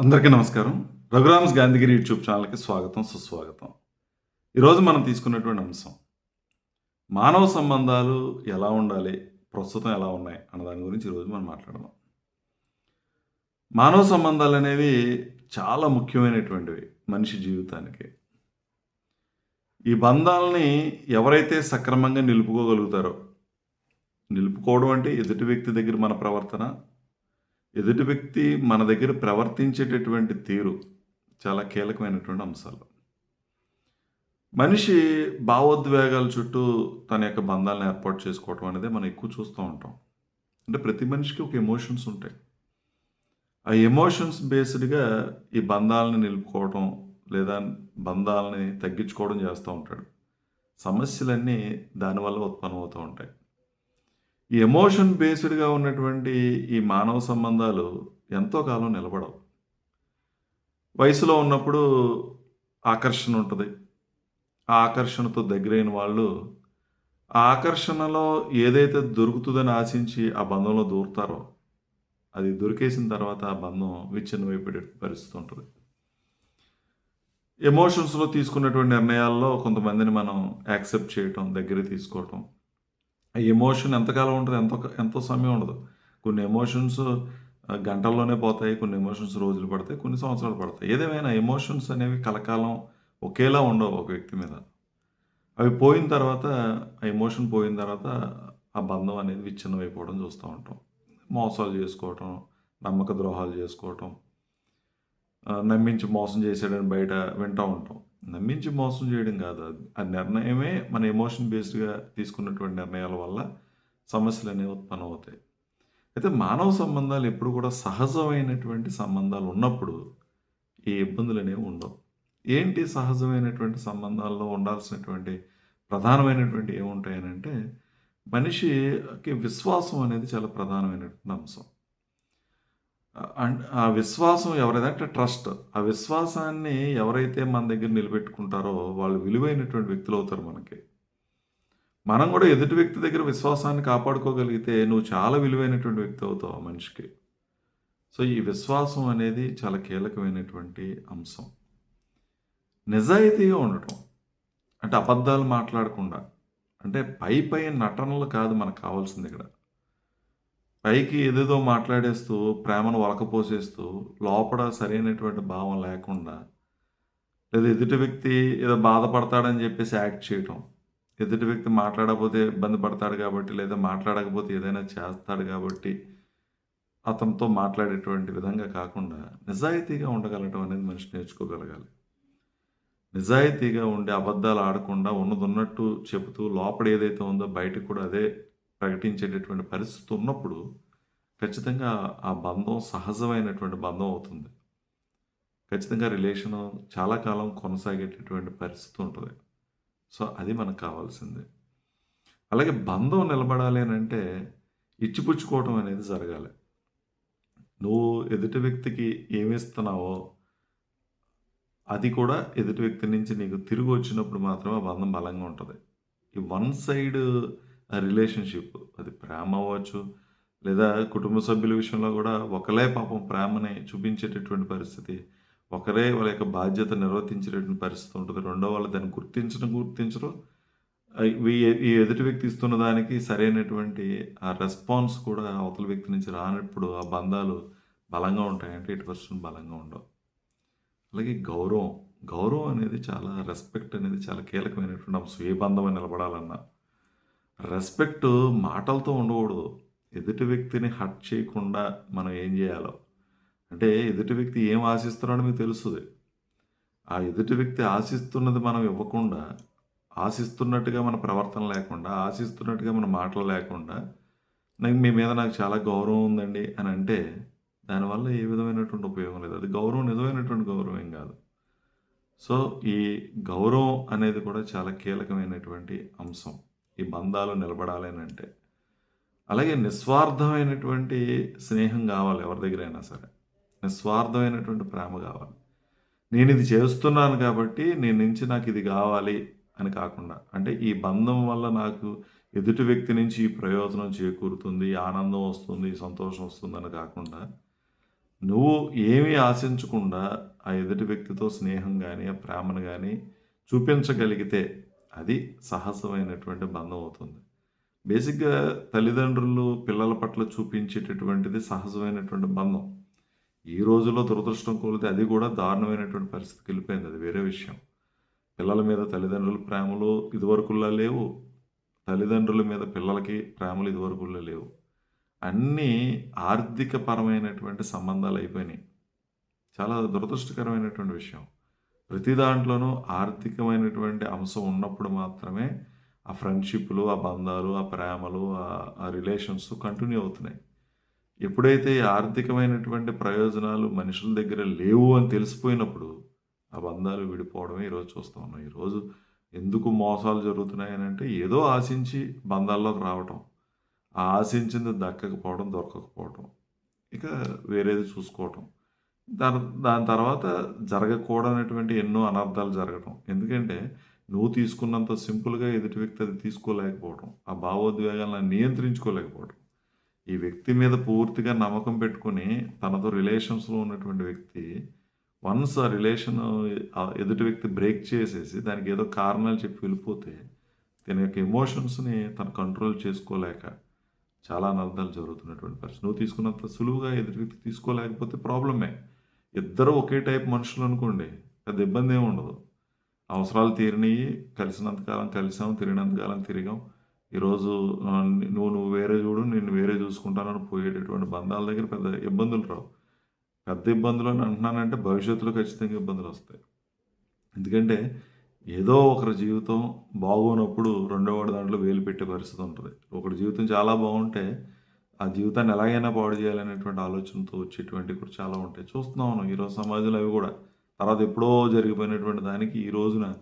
అందరికీ నమస్కారం. రఘురామ్స్ గాంధీగిరి యూట్యూబ్ ఛానల్కి స్వాగతం సుస్వాగతం. ఈరోజు మనం తీసుకున్నటువంటి అంశం మానవ సంబంధాలు ఎలా ఉండాలి ప్రస్తుతం ఎలా ఉన్నాయి అన్న దాని గురించి ఈరోజు మనం మాట్లాడదాం. మానవ సంబంధాలు అనేవి చాలా ముఖ్యమైనటువంటివి మనిషి జీవితానికి. ఈ బంధాలని ఎవరైతే సక్రమంగా నిలుపుకోగలుగుతారో నిలుపుకోవడం అంటే ఎదుటి వ్యక్తి దగ్గర మన ప్రవర్తన ఎదుటి వ్యక్తి మన దగ్గర ప్రవర్తించేటటువంటి తీరు చాలా కీలకమైనటువంటి అంశాలు. మనిషి భావోద్వేగాల చుట్టూ తన యొక్క బంధాలను ఏర్పాటు చేసుకోవటం అనేది మనం ఎక్కువ చూస్తూ ఉంటాం. అంటే ప్రతి మనిషికి ఒక ఎమోషన్స్ ఉంటాయి. ఆ ఎమోషన్స్ బేస్డ్గా ఈ బంధాలని నిలుపుకోవటం లేదా బంధాలని తగ్గించుకోవడం చేస్తూ ఉంటాడు. సమస్యలన్నీ దానివల్ల ఉత్పన్నమవుతూ ఉంటాయి. ఈ ఎమోషన్ బేస్డ్గా ఉన్నటువంటి ఈ మానవ సంబంధాలు ఎంతో కాలం నిలబడవు. వయసులో ఉన్నప్పుడు ఆకర్షణ ఉంటుంది. ఆ ఆకర్షణతో దగ్గరైన వాళ్ళు ఆ ఆకర్షణలో ఏదైతే దొరుకుతుందని ఆశించి ఆ బంధంలో దూరుతారో అది దొరికేసిన తర్వాత ఆ బంధం విచ్ఛిన్నమైపోయే పరిస్థితి ఉంటుంది. ఎమోషన్స్లో తీసుకున్నటువంటి నిర్ణయాల్లో కొంతమందిని మనం యాక్సెప్ట్ చేయటం దగ్గర తీసుకోవటం ఎమోషన్ ఎంతకాలం ఉంటుంది ఎంతో ఎంతో సమయం ఉండదు. కొన్ని ఎమోషన్స్ గంటల్లోనే పోతాయి కొన్ని ఎమోషన్స్ రోజులు పడతాయి కొన్ని సంవత్సరాలు పడతాయి. ఏదేమైనా ఎమోషన్స్ అనేవి కలకాలం ఒకేలా ఉండవు ఒక వ్యక్తి మీద. అవి పోయిన తర్వాత ఆ ఎమోషన్ పోయిన తర్వాత ఆ బంధం అనేది విచ్ఛిన్నమైపోవడం చూస్తూ ఉంటాం. మోసాలు చేసుకోవటం నమ్మక ద్రోహాలు చేసుకోవటం నమ్మించి మోసం చేసాడని బయట వింటూ ఉంటాం. నమ్మించి మోసం చేయడం కాదు అది. ఆ నిర్ణయమే మన ఎమోషన్ బేస్డ్గా తీసుకున్నటువంటి నిర్ణయాల వల్ల సమస్యలు అనేవి ఉత్పన్నం అవుతాయి. అయితే మానవ సంబంధాలు ఎప్పుడు కూడా సహజమైనటువంటి సంబంధాలు ఉన్నప్పుడు ఈ ఇబ్బందులు అనేవి ఉండవు. ఏంటి సహజమైనటువంటి సంబంధాల్లో ఉండాల్సినటువంటి ప్రధానమైనటువంటి ఏముంటాయనంటే మనిషికి విశ్వాసం అనేది చాలా ప్రధానమైనటువంటి అంశం. ఆ విశ్వాసం ఎవరైతే ట్రస్ట్. ఆ విశ్వాసాన్ని ఎవరైతే మన దగ్గర నిలబెట్టుకుంటారో వాళ్ళు విలువైనటువంటి వ్యక్తులు అవుతారు మనకి. మనం కూడా ఎదుటి వ్యక్తి దగ్గర విశ్వాసాన్ని కాపాడుకోగలిగితే నువ్వు చాలా విలువైనటువంటి వ్యక్తి అవుతావు ఆ మనిషికి. సో ఈ విశ్వాసం అనేది చాలా కీలకమైనటువంటి అంశం. నిజాయితీగా ఉండటం. అంటే అబద్ధాలు మాట్లాడకుండా. అంటే పై పై నటనలు కాదు మనకు కావాల్సింది ఇక్కడ. పైకి ఏదేదో మాట్లాడేస్తూ ప్రేమను వలకపోసేస్తూ లోపల సరైనటువంటి భావం లేకుండా లేదా ఎదుటి వ్యక్తి ఏదో బాధపడతాడని చెప్పేసి యాక్ట్ చేయటం ఎదుటి వ్యక్తి మాట్లాడకపోతే ఇబ్బంది పడతాడు కాబట్టి లేదా మాట్లాడకపోతే ఏదైనా చేస్తాడు కాబట్టి అతనితో మాట్లాడేటువంటి విధంగా కాకుండా నిజాయితీగా ఉండగలటం అనేది మనిషి నేర్చుకోగలగాలి. నిజాయితీగా ఉండి అబద్ధాలు ఆడకుండా ఉన్నది ఉన్నట్టు చెబుతూ లోపల ఏదైతే ఉందో బయటకు కూడా అదే ప్రకటించేటటువంటి పరిస్థితి ఉన్నప్పుడు ఖచ్చితంగా ఆ బంధం సహజమైనటువంటి బంధం అవుతుంది. ఖచ్చితంగా రిలేషన్ చాలా కాలం కొనసాగేటటువంటి పరిస్థితి ఉంటుంది. సో అది మనకు కావాల్సింది. అలాగే బంధం నిలబడాలి అని అంటే ఇచ్చిపుచ్చుకోవటం అనేది జరగాలి. నువ్వు ఎదుటి వ్యక్తికి ఏమి ఇస్తున్నావో అది కూడా ఎదుటి వ్యక్తి నుంచి నీకు తిరిగి వచ్చినప్పుడు మాత్రమే ఆ బంధం బలంగా ఉంటుంది. ఈ వన్ సైడ్ రిలేషన్షిప్. అది ప్రేమ అవ్వచ్చు లేదా కుటుంబ సభ్యుల విషయంలో కూడా ఒకరే పాపం ప్రేమని చూపించేటటువంటి పరిస్థితి ఒకరే వాళ్ళ యొక్క బాధ్యత నిర్వర్తించేటటువంటి పరిస్థితి ఉంటుంది. రెండో వాళ్ళు దాన్ని గుర్తించడం గుర్తించరు. ఈ- ఎదుటి వ్యక్తి ఇస్తున్న దానికి సరైనటువంటి ఆ రెస్పాన్స్ కూడా అవతల వ్యక్తి నుంచి రానప్పుడు ఆ బంధాలు బలంగా ఉంటాయంటే ఇటు పర్సెంట్ బలంగా ఉండవు. అలాగే గౌరవం గౌరవం అనేది చాలా రెస్పెక్ట్ అనేది చాలా కీలకమైనటువంటి అంశం. ఏ బంధం నిలబడాలన్నా. రెస్పెక్ట్ మాటలతో ఉండకూడదు. ఎదుటి వ్యక్తిని హర్ట్ చేయకుండా మనం ఏం చేయాలో. అంటే ఎదుటి వ్యక్తి ఏం ఆశిస్తున్నాడో మీకు తెలుస్తుంది ఆ ఎదుటి వ్యక్తి ఆశిస్తున్నది మనం ఇవ్వకుండా ఆశిస్తున్నట్టుగా మన ప్రవర్తన లేకుండా ఆశిస్తున్నట్టుగా మన మాటలు లేకుండా నాకు మీ మీద నాకు చాలా గౌరవం ఉందండి అని అంటే దానివల్ల ఏ విధమైనటువంటి ఉపయోగం లేదు. అది గౌరవం నిజమైనటువంటి గౌరవం ఏం కాదు. సో ఈ గౌరవం అనేది కూడా చాలా కీలకమైనటువంటి అంశం. ఈ బంధాలు నిలబడాలి అని అంటే అలాగే నిస్వార్థమైనటువంటి స్నేహం కావాలి ఎవరి దగ్గరైనా సరే. నిస్వార్థమైనటువంటి ప్రేమ కావాలి. నేను ఇది చేస్తున్నాను కాబట్టి నేను నుంచి నాకు ఇది కావాలి అని కాకుండా అంటే ఈ బంధం వల్ల నాకు ఎదుటి వ్యక్తి నుంచి ఈ ప్రయోజనం చేకూరుతుంది ఆనందం వస్తుంది సంతోషం వస్తుందని కాకుండా నువ్వు ఏమీ ఆశించకుండా ఆ ఎదుటి వ్యక్తితో స్నేహం కానీ ఆ ప్రేమను కానీ చూపించగలిగితే అది సహజమైనటువంటి బంధం అవుతుంది. బేసిక్‌గా తల్లిదండ్రులు పిల్లల పట్ల చూపించేటటువంటిది సహజమైనటువంటి బంధం. ఈ రోజుల్లో దురదృష్టం కోలితే అది కూడా దారుణమైనటువంటి పరిస్థితికి వెళ్ళిపోయింది అది వేరే విషయం. పిల్లల మీద తల్లిదండ్రుల ప్రేమలు ఇదివరకులా లేవు. తల్లిదండ్రుల మీద పిల్లలకి ప్రేమలు ఇదివరకులా లేవు. అన్నీ ఆర్థికపరమైనటువంటి సంబంధాలు అయిపోయినాయి చాలా దురదృష్టకరమైనటువంటి విషయం. ప్రతి దాంట్లోనూ ఆర్థికమైనటువంటి అంశం ఉన్నప్పుడు మాత్రమే ఆ ఫ్రెండ్‌షిప్‌లు, ఆ బంధాలు, ఆ ప్రేమలు, ఆ రిలేషన్స్ కంటిన్యూ అవుతున్నాయి. ఎప్పుడైతే ఆర్థికమైనటువంటి ప్రయోజనాలు మనుషుల దగ్గర లేవు అని తెలిసిపోయినప్పుడు, ఆ బంధాలు విడిపోవడమే ఈరోజు చూస్తూ ఉన్నాం. ఈరోజు ఎందుకు మోసాలు జరుగుతున్నాయనంటే ఏదో ఆశించి బంధాల్లోకి రావటం. ఆ ఆశించింది దక్కకపోవడం, దొరకకపోవటం. ఇక వేరేది చూసుకోవటం. దాని దాని తర్వాత జరగకూడనటువంటి ఎన్నో అనర్థాలు జరగటం. ఎందుకంటే నువ్వు తీసుకున్నంత సింపుల్‌గా ఎదుటి వ్యక్తి అది తీసుకోలేకపోవడం ఆ భావోద్వేగాలను నియంత్రించుకోలేకపోవడం ఈ వ్యక్తి మీద పూర్తిగా నమ్మకం పెట్టుకొని తనతో రిలేషన్స్‌లో ఉన్నటువంటి వ్యక్తి వన్స్ ఆ రిలేషన్ ఎదుటి వ్యక్తి బ్రేక్ చేసేసి దానికి ఏదో కారణాలు చెప్పి వెళ్ళిపోతే తన యొక్క ఎమోషన్స్‌ని తను కంట్రోల్ చేసుకోలేక చాలా అనర్థాలు జరుగుతున్నటువంటి పరిస్థితి. నువ్వు తీసుకున్నంత సులువుగా ఎదుటి వ్యక్తి తీసుకోలేకపోతే ప్రాబ్లమే. ఇద్దరు ఒకే టైప్ మనుషులు అనుకోండి పెద్ద ఇబ్బంది ఏమి ఉండదు. అవసరాలు తీరినవి కలిసినంత కాలం కలిసాం, తిరిగినంత కాలం తిరిగాం. ఈరోజు నువ్వు నువ్వు వేరే చూడు, నేను వేరే చూసుకుంటానని పోయేటటువంటి బంధాల దగ్గర పెద్ద ఇబ్బందులు రావు. పెద్ద ఇబ్బందులు అని అంటున్నానంటే భవిష్యత్తులో ఖచ్చితంగా ఇబ్బందులు వస్తాయి ఎందుకంటే ఏదో ఒకరి జీవితం బాగోనప్పుడు రెండోవాడి దాంట్లో వేలు పెట్టే పరిస్థితి ఉంటుంది ఒకటి జీవితం చాలా బాగుంటే ఆ జీవితాన్ని ఎలాగైనా పాడు చేయాలనేటువంటి ఆలోచనతో వచ్చేటువంటివి కూడా చాలా ఉంటాయి. చూస్తున్నాం మనం ఈరోజు సమాజంలో అవి కూడా. తర్వాత ఎప్పుడో జరిగిపోయినటువంటి దానికి ఈ రోజున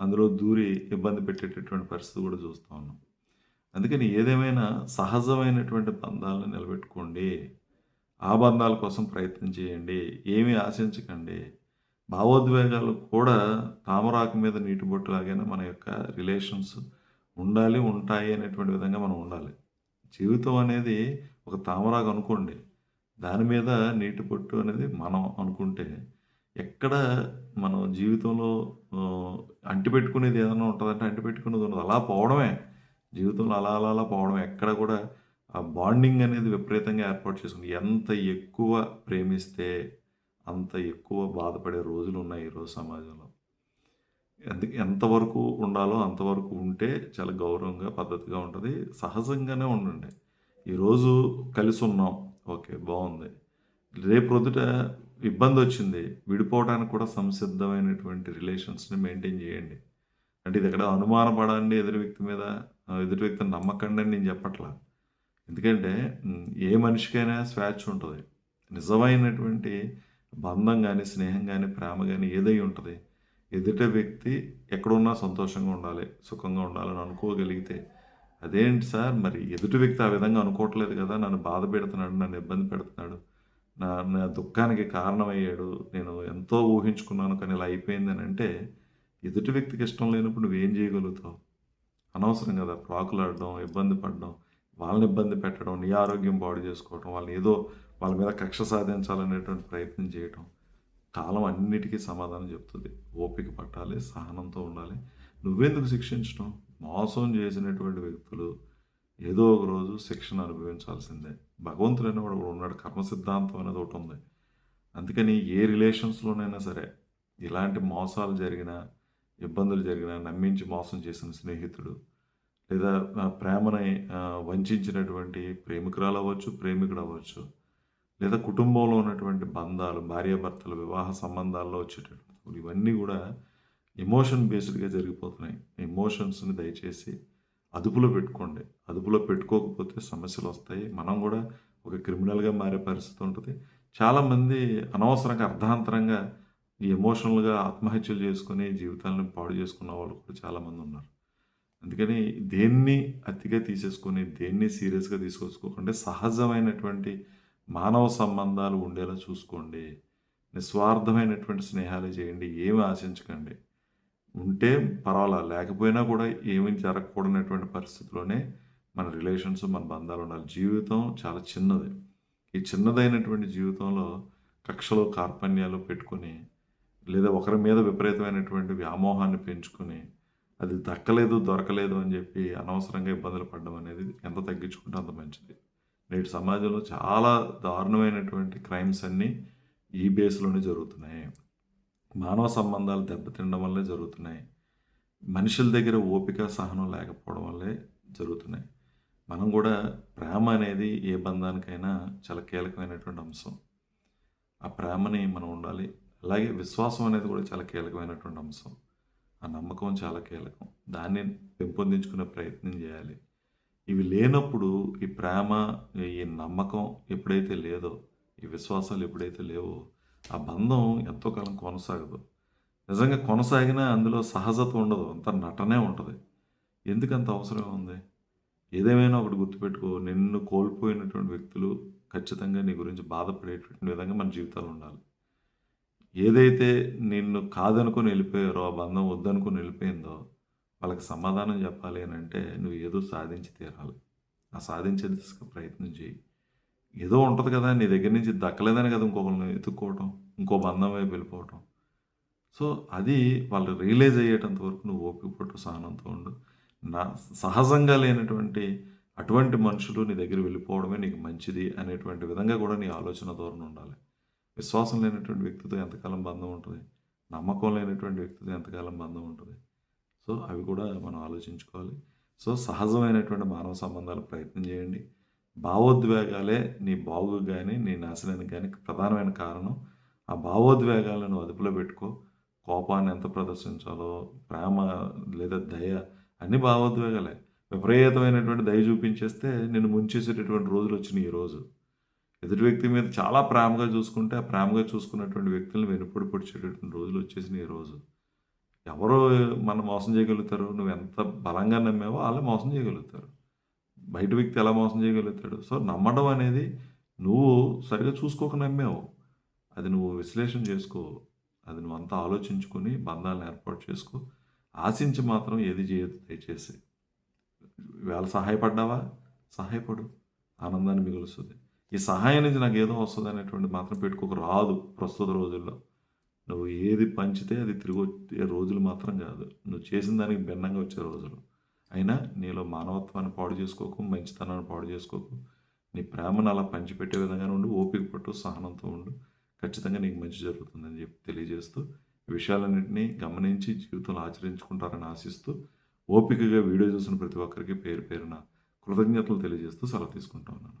అందులో దూరి ఇబ్బంది పెట్టేటటువంటి పరిస్థితి కూడా చూస్తా ఉన్నాం. అందుకని ఏదేమైనా సహజమైనటువంటి బంధాలను నిలబెట్టుకోండి. ఆ బంధాల కోసం ప్రయత్నం చేయండి. ఏమీ ఆశించకండి. భావోద్వేగాలు కూడా తామరాకు మీద నీటి బొట్టులాగైనా మన యొక్క రిలేషన్స్ ఉండాలి, ఉంటాయి అనేటువంటి విధంగా మనం ఉండాలి. జీవితం అనేది ఒక తామరాగ అనుకోండి. దాని మీద నీటి పట్టు అనేది మనం అనుకుంటే ఎక్కడ మనం జీవితంలో అంటిపెట్టుకునేది ఏదైనా ఉంటుందంటే అంటిపెట్టుకునేది ఉండదు. అలా పోవడమే. జీవితంలో అలా అలా అలా పోవడమే. ఎక్కడ కూడా ఆ బాండింగ్ అనేది విపరీతంగా ఏర్పాటు చేసుకుంది ఎంత ఎక్కువ ప్రేమిస్తే అంత ఎక్కువ బాధపడే రోజులు ఉన్నాయి ఈరోజు సమాజంలో. ఎందుకు ఎంతవరకు ఉండాలో అంతవరకు ఉంటే చాలా గౌరవంగా, పద్ధతిగా ఉంటుంది సహజంగానే ఉండండి. ఈరోజు కలిసున్నాం. ఓకే. బాగుంది రేపు వద్దుట ఇబ్బంది వచ్చింది విడిపోవడానికి కూడా సంసిద్ధమైనటువంటి రిలేషన్స్‌ని మెయింటైన్ చేయండి. అంటే ఇది ఎక్కడ అనుమానపడండి ఎదురు వ్యక్తి మీద, ఎదురు వ్యక్తిని నమ్మకండి అని నేను చెప్పట్లా. ఎందుకంటే ఏ మనిషికైనా స్వేచ్ఛ ఉంటుంది నిజమైనటువంటి బంధం కానీ స్నేహం కానీ ప్రేమ కానీ ఏదై ఉంటుంది ఎదుట వ్యక్తి ఎక్కడున్నా సంతోషంగా ఉండాలి, సుఖంగా ఉండాలని అనుకోగలిగితే అదేంటి సార్ మరి ఎదుటి వ్యక్తి ఆ విధంగా అనుకోవట్లేదు కదా! నన్ను బాధ పెడుతున్నాడు, నన్ను ఇబ్బంది పెడుతున్నాడు. నా నా దుఃఖానికి కారణమయ్యాడు. నేను ఎంతో ఊహించుకున్నాను కానీ ఇలా అయిపోయిందనంటే ఎదుటి వ్యక్తికి ఇష్టం లేనప్పుడు నువ్వేం చేయగలుగుతావు? అనవసరం కదా! ప్రాకులాడడం, ఇబ్బంది పడడం, వాళ్ళని ఇబ్బంది పెట్టడం, నీ ఆరోగ్యం పాడు చేసుకోవడం, వాళ్ళని ఏదో వాళ్ళ మీద కక్ష సాధించాలనేటువంటి ప్రయత్నం చేయటం. కాలం అన్నిటికీ సమాధానం చెప్తుంది ఓపిక పట్టాలి, సహనంతో ఉండాలి. నువ్వెందుకు శిక్షించడం? మోసం చేసినటువంటి వ్యక్తులు ఏదో ఒక రోజు శిక్షణ అనుభవించాల్సిందే. భగవంతుడు అనేవాడు కూడా ఉన్నాడు. కర్మ సిద్ధాంతం అనేది ఒకటుంది. అందుకని ఏ రిలేషన్స్‌లోనైనా సరే ఇలాంటి మోసాలు జరిగినా, ఇబ్బందులు జరిగినా, నమ్మించి మోసం చేసిన స్నేహితుడు లేదా ప్రేమని వంచినటువంటి ప్రేమికురాలు అవ్వచ్చు ప్రేమికుడు అవ్వచ్చు లేదా కుటుంబంలో ఉన్నటువంటి బంధాలు, భార్యాభర్తలు వివాహ సంబంధాల్లో వచ్చేటటువంటి ఇవన్నీ కూడా ఎమోషన్ బేస్డ్‌గా జరిగిపోతున్నాయి. ఎమోషన్స్‌ని దయచేసి అదుపులో పెట్టుకోండి. అదుపులో పెట్టుకోకపోతే సమస్యలు వస్తాయి మనం కూడా ఒక క్రిమినల్‌గా మారే పరిస్థితి ఉంటుంది చాలామంది అనవసరంగా అర్ధాంతరంగా ఈ ఎమోషనల్‌గా ఆత్మహత్యలు చేసుకుని జీవితాలను పాడు చేసుకున్న వాళ్ళు కూడా చాలామంది ఉన్నారు. అందుకని దేన్ని అతిగా తీసేసుకొని, దేన్ని సీరియస్‌గా తీసుకొచ్చుకోకుండా సహజమైనటువంటి మానవ సంబంధాలు ఉండేలా చూసుకోండి. నిస్వార్థమైనటువంటి స్నేహాలు చేయండి. ఏమి ఆశించకండి. ఉంటే పర్వాలా, లేకపోయినా కూడా ఏమీ జరగకూడనటువంటి పరిస్థితిలోనే మన రిలేషన్స్, మన బంధాలు ఉండాలి. జీవితం చాలా చిన్నది. ఈ చిన్నదైనటువంటి జీవితంలో కక్షలు కార్పణ్యాలు పెట్టుకొని లేదా ఒకరి మీద విపరీతమైనటువంటి వ్యామోహాన్ని పెంచుకొని అది దక్కలేదు దొరకలేదు అని చెప్పి అనవసరంగా ఇబ్బందులు పడడం అనేది ఎంత తగ్గించుకుంటే అంత మంచిది నేటి సమాజంలో చాలా దారుణమైనటువంటి క్రైమ్స్ అన్నీ ఈ బేస్లోనే జరుగుతున్నాయి. మానవ సంబంధాలు దెబ్బతినడం వల్లే జరుగుతున్నాయి. మనుషుల దగ్గర ఓపిక సహనం లేకపోవడం వల్లే జరుగుతున్నాయి. మనం కూడా ప్రేమ అనేది ఏ బంధానికైనా చాలా కీలకమైనటువంటి అంశం. ఆ ప్రేమని మనం ఉండాలి. అలాగే విశ్వాసం అనేది కూడా చాలా కీలకమైనటువంటి అంశం. ఆ నమ్మకం చాలా కీలకం. దాన్ని పెంపొందించుకునే ప్రయత్నం చేయాలి. ఇవి లేనప్పుడు ఈ ప్రేమ ఈ నమ్మకం ఎప్పుడైతే లేదో ఈ విశ్వాసాలు ఎప్పుడైతే లేవో ఆ బంధం ఎంతో కాలం కొనసాగదు. నిజంగా కొనసాగినా అందులో సహజత ఉండదు అంత నటనే ఉంటుంది. ఎందుకంత అవసరం ఉంది? ఏదేమైనా ఒకటి గుర్తుపెట్టుకో నిన్ను కోల్పోయినటువంటి వ్యక్తులు ఖచ్చితంగా నీ గురించి బాధపడేటువంటి విధంగా మన జీవితాలు ఉండాలి. ఏదైతే నిన్ను కాదనుకొని వెళ్ళిపోయారో ఆ బంధం వద్దనుకొని వెళ్ళిపోయిందో వాళ్ళకి సమాధానం చెప్పాలి అని అంటే నువ్వు ఏదో సాధించి తీరాలి. ఆ సాధించే దిశగా ప్రయత్నం చేయి. ఏదో ఉంటుంది కదా నీ దగ్గర నుంచి దక్కలేదని కదా ఇంకొకరిని ఎత్తుక్కోవటం ఇంకో బంధం వైపు వెళ్ళిపోవటం. సో అది వాళ్ళు రియలైజ్ అయ్యేటంత వరకు నువ్వు ఓపిక పట్టు సహనంతో ఉండు. నా సహజంగా లేనటువంటి అటువంటి మనుషులు నీ దగ్గర వెళ్ళిపోవడమే నీకు మంచిది అనేటువంటి విధంగా కూడా నీ ఆలోచన ధోరణి ఉండాలి. విశ్వాసం లేనటువంటి వ్యక్తితో ఎంతకాలం బంధం ఉంటుంది? నమ్మకం లేనటువంటి వ్యక్తితో ఎంతకాలం బంధం ఉంటుంది? సో అవి కూడా మనం ఆలోచించుకోవాలి. సో సహజమైనటువంటి మానవ సంబంధాలు ప్రయత్నం చేయండి. భావోద్వేగాలే నీ బాగు కానీ నీ నాశనానికి కానీ ప్రధానమైన కారణం. ఆ భావోద్వేగాలను అదుపులో పెట్టుకో. కోపాన్ని ఎంత ప్రదర్శించాలో ప్రేమ లేదా దయ అన్ని భావోద్వేగాలే. విపరీతమైనటువంటి దయ చూపించేస్తే నేను ముంచేసేటటువంటి రోజులు వచ్చినాయి ఈరోజు ఎదుటి వ్యక్తి మీద చాలా ప్రేమగా చూసుకుంటే ఆ ప్రేమగా చూసుకున్నటువంటి వ్యక్తులను వెనుపడి పొడిచేటటువంటి రోజులు వచ్చేసినాయి ఈరోజు ఎవరు మనం మోసం చేయగలుగుతారు? నువ్వు ఎంత బలంగా నమ్మావో వాళ్ళే మోసం చేయగలుగుతారు. బయట వ్యక్తి ఎలా మోసం చేయగలుగుతాడు? సో నమ్మడం అనేది నువ్వు సరిగా చూసుకోక నమ్మావు. అది నువ్వు విశ్లేషణ చేసుకో. అది నువ్వు అంతా ఆలోచించుకొని బంధాలను ఏర్పాటు చేసుకో. ఆశించి మాత్రం ఏది చేయదు దయచేసి. వేళ సహాయపడ్డావా? సహాయపడు. ఆనందాన్ని మిగులుస్తుంది. ఈ సహాయం నుంచి నాకు ఏదో వస్తుంది అనేటువంటి మాత్రం పెట్టుకోక రాదు ప్రస్తుత రోజుల్లో. నువ్వు ఏది పంచితే అది తిరిగి వచ్చే రోజులు మాత్రం కాదు. నువ్వు చేసిన దానికి భిన్నంగా వచ్చే రోజులు. అయినా నీలో మానవత్వాన్ని పాడు చేసుకోకు మంచితనాన్ని పాడు చేసుకోకు. నీ ప్రేమను అలా పంచిపెట్టే విధంగానే ఉండు ఓపిక పట్టు సహనంతో ఉండు. ఖచ్చితంగా నీకు మంచి జరుగుతుందని చెప్పి తెలియజేస్తూ విషయాలన్నింటినీ గమనించి జీవితంలో ఆచరించుకుంటారని ఆశిస్తూ ఓపికగా వీడియో చూసిన ప్రతి ఒక్కరికి పేరు పేరున కృతజ్ఞతలు తెలియజేస్తూ సెలవు తీసుకుంటా ఉన్నాను.